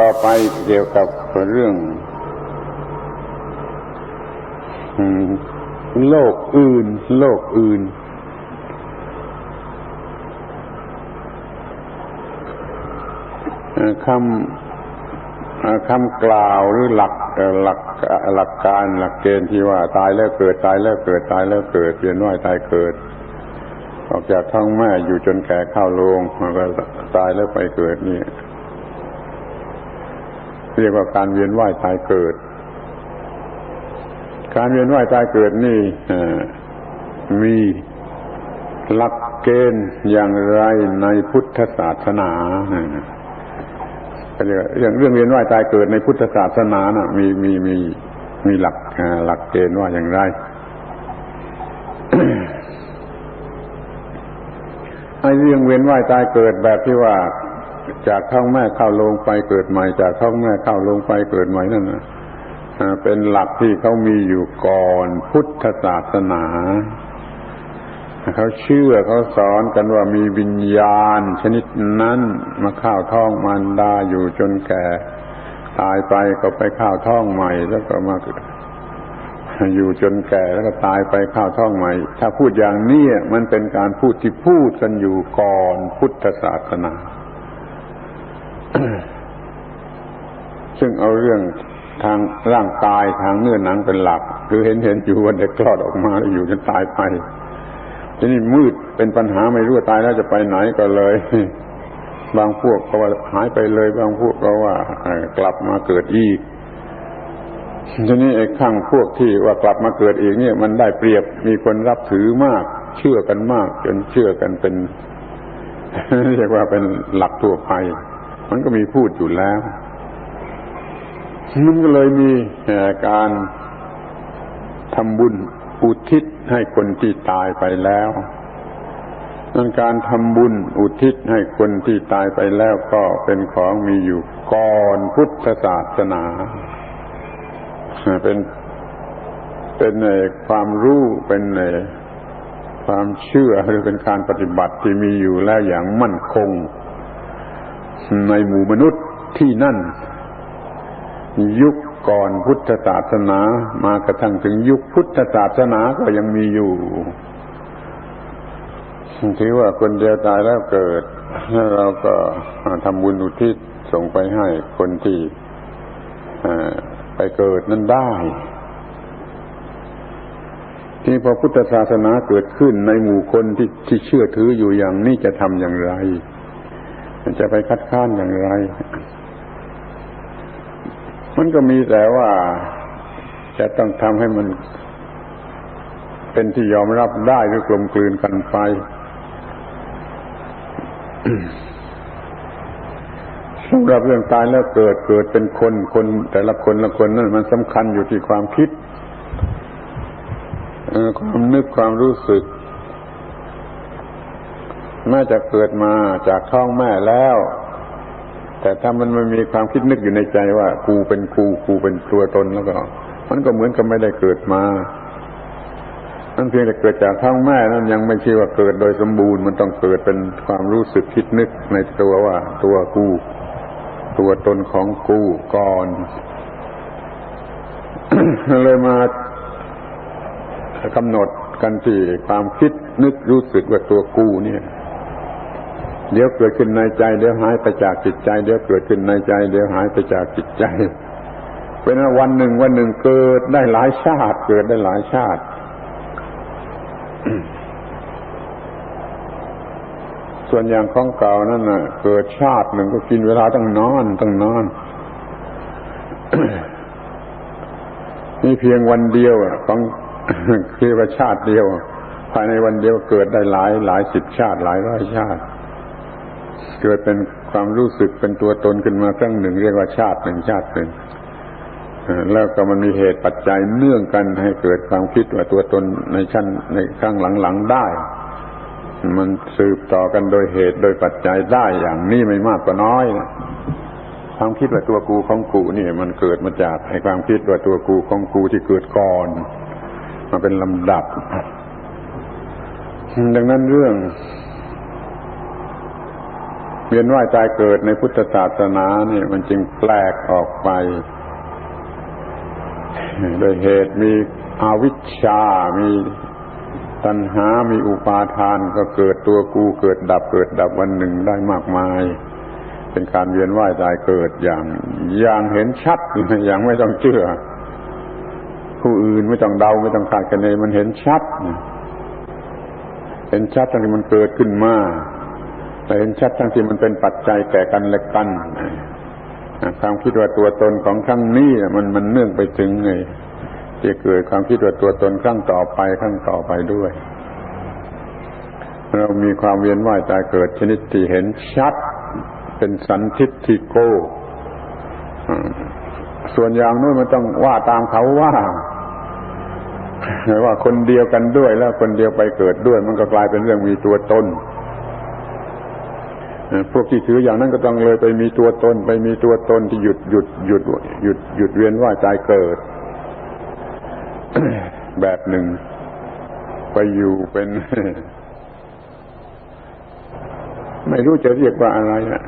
ต่อไปเกี่ยวกับเรื่องโลกอื่น โลกอื่น คำคำกล่าวหรือหลักหลักหลักการหลักเกณฑ์ที่ว่าตายแล้วเกิดตายแล้วเกิดตายแล้วเกิดเวียนว่ายตายเกิด ออกจากท้องแม่อยู่จนแก่เข้าโรงแล้วก็ตายแล้วไปเกิดนี่ เรียกว่าการเวียนว่ายตายเกิด การเวียนว่ายตายเกิดนี่มีหลักเกณฑ์อย่างไรในพุทธศาสนาก็เรียกว่าเรื่องเรื่องเวียนว่ายตายเกิดในพุทธศาสนานะ่ะ มีมีมีมีหลักหลักเกณฑ์ว่าอย่างไรไอ้เรื่องเวียนว่ายตายเกิดแบบที่ว่า จากท้องแม่เข้าลงไปเกิดใหม่ จากท้องแม่เข้าลงไปเกิดใหม่นั่นนะเป็นหลักที่เขามีอยู่ก่อนพุทธศาสนา เขาเชื่อเขาสอนกันว่ามีวิญญาณ ชนิดนั้นมาเข้าท้องมารดาอยู่จนแก่ ตายไปก็ไปเข้าท้องใหม่ แล้วก็มาอยู่จนแก่แล้วก็ตายไปเข้าท้องใหม่ ถ้าพูดอย่างนี้มันเป็นการพูดที่พูดกันอยู่ก่อนพุทธศาสนา ซึ่งเอาเรื่องทางร่างกายทางเนื้อหนังเป็นหลัก คือเห็นเห็นอยู่วันเด็กคลอดออกมาแล้วอยู่จนตายไปทีนี้มืดเป็นปัญหาไม่รู้ว่าตายแล้วจะไปไหนก็เลย บางพวกก็ว่าหายไปเลย บางพวกก็ว่ากลับมาเกิดอีกทีนี้ไอ้ข้างพวกที่ว่ากลับมาเกิดอีกเนี่ย มันได้เปรียบมีคนรับถือมาก เชื่อกันมาก จนเชื่อกันเป็นเรียกว่าเป็นหลักทั่วไป มันก็มีพูดอยู่แล้ว มันก็เลยมีการทำบุญอุทิศให้คนที่ตายไปแล้วนั่นการทำบุญอุทิศให้คนที่ตายไปแล้วก็เป็นของมีอยู่ก่อนพุทธศาสนา เป็นเป็นในความรู้เป็นในความเชื่อหรือเป็นการปฏิบัติที่มีอยู่แล้วอย่างมั่นคง ในหมู่มนุษย์ที่นั่น ยุคก่อนพุทธศาสนามากระทั่งถึงยุคพุทธศาสนาก็ยังมีอยู่ถือว่าคนเดียวตายแล้วเกิดแล้วเราก็ทำบุญอุทิศส่งไปให้คนที่ไปเกิดนั้นได้ ที่พอพุทธศาสนาเกิดขึ้นในหมู่คนที่ที่เชื่อถืออยู่อย่างนี้จะทำอย่างไร จะไปคัดค้านอย่างไร มันก็มีแต่ว่าจะต้องทำให้มัน เป็นที่ยอมรับได้หรือกลมกลืนกันไป สำหรับเรื่องตายแล้วเกิดเกิดเป็นคนคนแต่ละคนละคนนั่นมันสำคัญอยู่ที่ความคิดความนึกความรู้สึก แม้จะเกิดมาจากท้องแม่แล้ว แต่ถ้ามันไม่มีความคิดนึกอยู่ในใจว่ากูเป็นกูกูเป็นตัวตนแล้วก็ มันก็เหมือนกับไม่ได้เกิดมานั่นเพียงแต่เกิดจากท้องแม่นั้นยังไม่ใช่ว่าเกิดโดยสมบูรณ์มันต้องเกิดเป็นความรู้สึกคิดนึกในตัวว่าตัวกูตัวตนของกูก่อน เลยมากำหนดกันที่ความคิดนึกรู้สึกว่าตัวกูเนี่ย เดี๋ยวเกิดขึ้นในใจ เดี๋ยวหายไปจากจิตใจ เดี๋ยวเกิดขึ้นในใจ เดี๋ยวหายไปจากจิตใจ เป็นวันหนึ่งวันหนึ่งเกิดได้หลายชาติ เกิดได้หลายชาติ ส่วนอย่างของเก่านั่นน่ะ เกิดชาติหนึ่งก็กินเวลาตั้งนอนตั้งนอนนี่เพียงวันเดียวของคือว่าชาติเดียว ภายในวันเดียวเกิดได้หลายหลายสิบชาติหลายร้อยชาติ เกิดเป็นความรู้สึกเป็นตัวตนขึ้นมาครั้งหนึ่ง เรียกว่าชาติหนึ่งชาติหนึ่งแล้วก็มันมีเหตุปัจจัยเนื่องกันให้เกิดความคิดว่าตัวตนในชั้นในครั้งหลังๆได้ มันสืบต่อกันโดยเหตุโดยปัจจัยได้อย่างนี้ไม่มากก็น้อยความคิดว่าตัวกูของกูนี่มันเกิดมาจากไอ้ความคิดว่าตัวกูของกูที่เกิดก่อนมาเป็นลำดับ ดังนั้นเรื่อง วียนว่ายตายเกิดในพุทธศาสนาเนี่ยมันจึงแปลกออกไป โดยเหตุมีอวิชชา มีตัณหา มีอุปาทานก็เกิดตัวกูเกิดดับเกิดดับวันหนึ่งได้มากมาย เป็นการเวียนว่ายตายเกิดอย่าง อย่างเห็นชัดอย่างไม่ต้องเชื่อ ผู้อื่นไม่ต้องเดาไม่ต้องคาดคะเนมันเห็นชัด เห็นชัดทั้งที่มันเกิดขึ้นมา แต่เห็นชัดทั้งที่มันเป็นปัจจัยแก่กันและกันความคิดว่าตัวตนของครั้งนี้มันมันเนื่องไปถึงไงจะเกิดความคิดว่าตัวตนครั้งต่อไปครั้งต่อไปด้วย เรามีความเวียนว่ายตายเกิดชนิดที่เห็นชัด เป็นสันทิฏฐิโกส่วนอย่างนู้นมันต้องว่าตามเขาว่าว่าคนเดียวกันด้วยแล้วคนเดียวไปเกิดด้วย มันก็กลายเป็นเรื่องมีตัวตน พวกที่ถืออย่างนั้นก็ต้องเลยไปมีตัวตน ไปมีตัวตนที่หยุดหยุดหยุดหยุดหยุดเวียนว่ายตายเกิด แบบหนึ่ง ไปอยู่เป็น ไม่รู้จะเรียกว่าอะไรอะ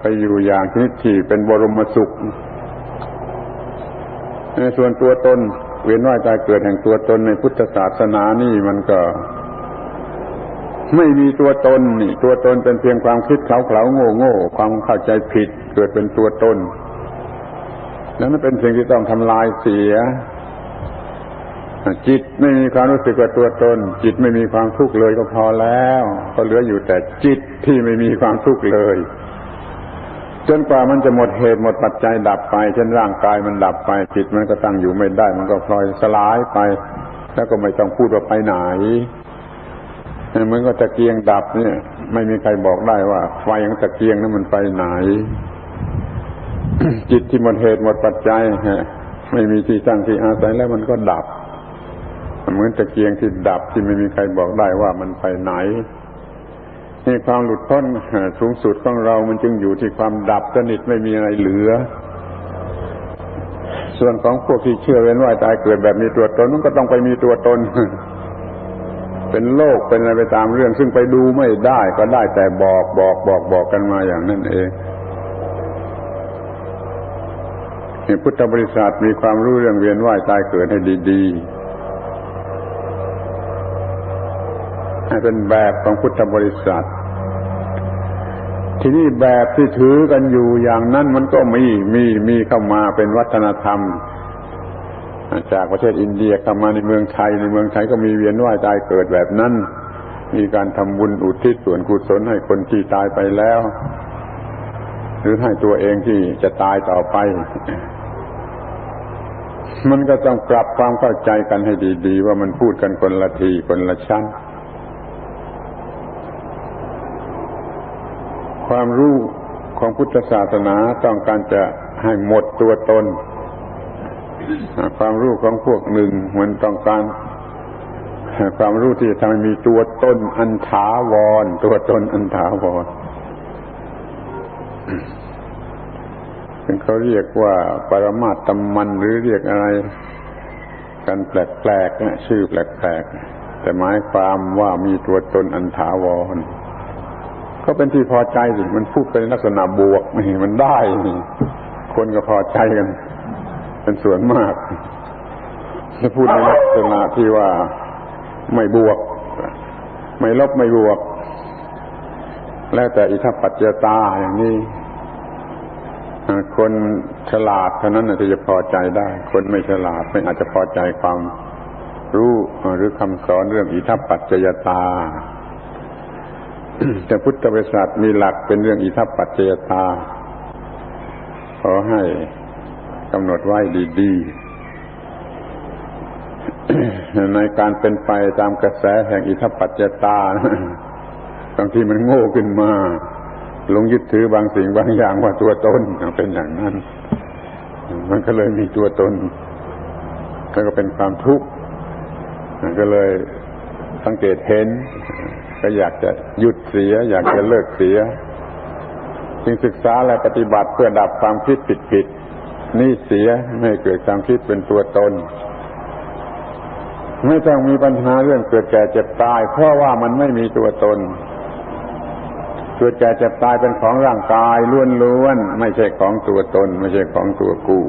ไปอยู่อย่างชนิดที่เป็นบรมสุขในส่วนตัวตน เวียนว่ายตายเกิดแห่งตัวตนในพุทธศาสนานี่มันก็ ไม่มีตัวตนนี่ ตัวตนเป็นเพียงความคิดเขาเขาโง่โง่ความเข้าใจผิดเกิดเป็นตัวตนแล้วนั่นเป็นสิ่งที่ต้องทำลายเสีย จิตไม่มีความรู้สึกว่าตัวตน จิตไม่มีความทุกข์เลยก็พอแล้ว ก็เหลืออยู่แต่จิตที่ไม่มีความทุกข์เลย จนกว่ามันจะหมดเหตุหมดปัจจัยดับไป เช่นร่างกายมันดับไป จิตมันก็ตั้งอยู่ไม่ได้ มันก็พลอยสลายไป แล้วก็ไม่ต้องพูดว่าไปไหน เหมือนกับตะเกียงดับเนี่ย ไม่มีใครบอกได้ว่า ไฟของตะเกียงนั้นมันไปไหน จิตที่หมดเหตุหมดปัจจัยฮะไม่มีที่ตั้งที่อาศัยแล้วมันก็ดับ เหมือนตะเกียงที่ดับที่ไม่มีใครบอกได้ว่ามันไปไหนนี่ความหลุดพ้นสูงสุดของเรามันจึงอยู่ที่ความดับสนิทไม่มีอะไรเหลือ ส่วนของพวกที่เชื่อเว้นว่าตายเกิดแบบมีตัวตนมันก็ต้องไปมีตัวตน เป็นโลกเป็นอะไรไปตามเรื่อง ซึ่งไปดูไม่ได้ก็ได้แต่บอกบอกบอกบอกกันมาอย่างนั้นเองพุทธบริษัทมีความรู้เรื่องเวียนว่ายตายเกิดให้ดีๆให้เป็นแบบของพุทธบริษัทที่นี่แบบที่ถือกันอยู่อย่างนั้นมันก็มีมีมีเข้ามาเป็นวัฒนธรรม จากประเทศอินเดียเข้ามาในเมืองไทยในเมืองไทยก็มีเวียนว่ายตายเกิดแบบนั้น มีการทำบุญอุทิศส่วนกุศลให้คนที่ตายไปแล้ว หรือให้ตัวเองที่จะตายต่อไป มันก็ต้องปรับความเข้าใจกันให้ดี ๆ ว่ามันพูดกันคนละทีคนละชั้นความรู้ของพุทธศาสนาต้องการจะให้หมดตัวตน ความรู้ของพวกหนึ่งมือนต้องการความรู้ที่ทำให้มีตัวตนอันถาวร ตัวตนอันถาวรซึ่งเขาเรียกว่าปรมาตมันหรือเรียกอะไร กันแปลกๆนะชื่อแปลกๆแต่หมายความว่ามีตัวตนอันถาวรก็เป็นที่พอใจสิมันพูดเป็นลักษณะบวกมันได้ คนก็พอใจกัน เป็นส่วนมากจะพูดในลักษณะที่ว่าไม่บวก ไม่ลบไม่บวก แล้วแต่อิทัปปัจจตาอย่างนี้คนฉลาดเท่านั้นที่จะพอใจได้ คนไม่ฉลาดไม่อาจจะพอใจความรู้หรือคำสอนเรื่องอิทัปปัจจยตา แต่พุทธบริษัทมีหลักเป็นเรื่องอิทัปปัจจยตา ขอให้ กำหนดไว้ดีๆ ในการเป็นไปตามกระแสแห่งอิทธิปัจจตาบางทีมันโง่ขึ้นมาลงยึดถือบางสิ่งบางอย่างว่าตัวตนเป็นอย่างนั้น มันก็เลยมีตัวตน แล้วก็เป็นความทุกข์ก็เลยสังเกตเห็น ก็อยากจะหยุดเสีย อยากจะเลิกเสีย จึงศึกษาและปฏิบัติเพื่อดับความคิดผิด นี่เสียไม่เกิดความคิดเป็นตัวตน ไม่ต้องมีปัญหาเรื่องเกิดแก่เจ็บตาย เพราะว่ามันไม่มีตัวตน เกิดแก่เจ็บตายเป็นของร่างกายล้วนๆไม่ใช่ของตัวตน ไม่ใช่ของตัวกู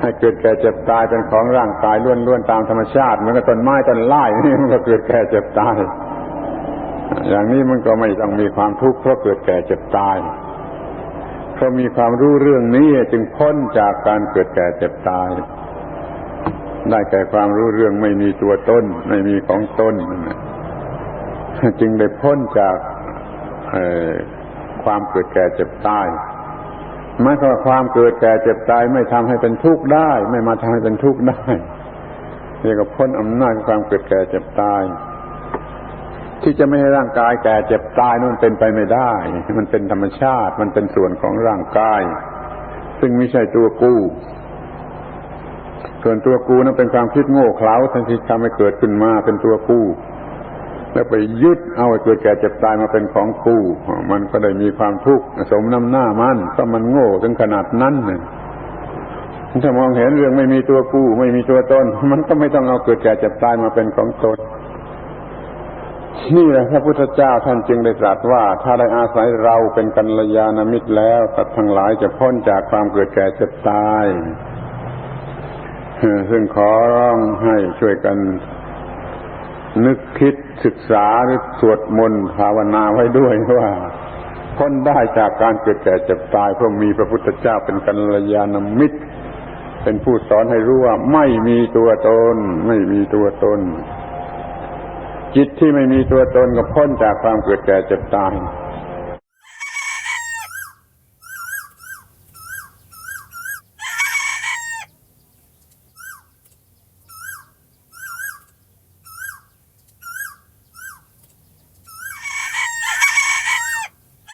ให้เกิดแก่เจ็บตายเป็นของร่างกายล้วนๆตามธรรมชาติเหมือนกับต้นไม้ต้นไม้นี่มันก็เกิดแก่เจ็บตาย อย่างนี้มันก็ไม่ต้องมีความทุกข์เพราะเกิดแก่เจ็บตาย เพราะมีความรู้เรื่องนี้จึงพ้นจากการเกิดแก่เจ็บตาย ได้แก่ความรู้เรื่องไม่มีตัวตนไม่มีของตนจึงได้พ้นจากความเกิดแก่เจ็บตายหมายความว่าความเกิดแก่เจ็บตายไม่ทำให้เป็นทุกข์ได้ ไม่มาทำให้เป็นทุกข์ได้เรียกว่าพ้นอำนาจของความเกิดแก่เจ็บตาย ที่จะไม่ให้ร่างกายแก่เจ็บตายนั่นเป็นไปไม่ได้ มันเป็นธรรมชาติ มันเป็นส่วนของร่างกาย ซึ่งไม่ใช่ตัวกู้ ส่วนตัวกูนั้นเป็นความคิดโง่เขลาทั้งที่ทำให้เกิดขึ้นมาเป็นตัวกู้ แล้วไปยึดเอาไอ้เกิดแก่เจ็บตายมาเป็นของกู้ มันก็ได้มีความทุกข์สมน้ำหน้ามันก็มันโง่ถึงขนาดนั้นน่ะถ้ามองเห็นเรื่องไม่มีตัวกู้ไม่มีตัวตน มันก็ไม่ต้องเอาเกิดแก่เจ็บตายมาเป็นของตน นี่แหละพระพุทธเจ้าท่านจึงได้ตรัสว่า ถ้าได้อาศัยเราเป็นกัลยาณมิตรแล้วสัตว์ทั้งหลายจะพ้นจากความเกิดแก่เจ็บตายเอ่อซึ่งขอร้องให้ช่วยกันนึกคิดศึกษาหรือสวดมนต์ภาวนาไว้ด้วยว่าพ้นได้จากการเกิดแก่เจ็บตายเพราะมีพระพุทธเจ้าเป็นกัลยาณมิตร เป็นผู้สอนให้รู้ว่าไม่มีตัวตน ไม่มีตัวตน จิตที่ไม่มีตัวตนก็พ้นจากความเกิดแก่เจ็บตาย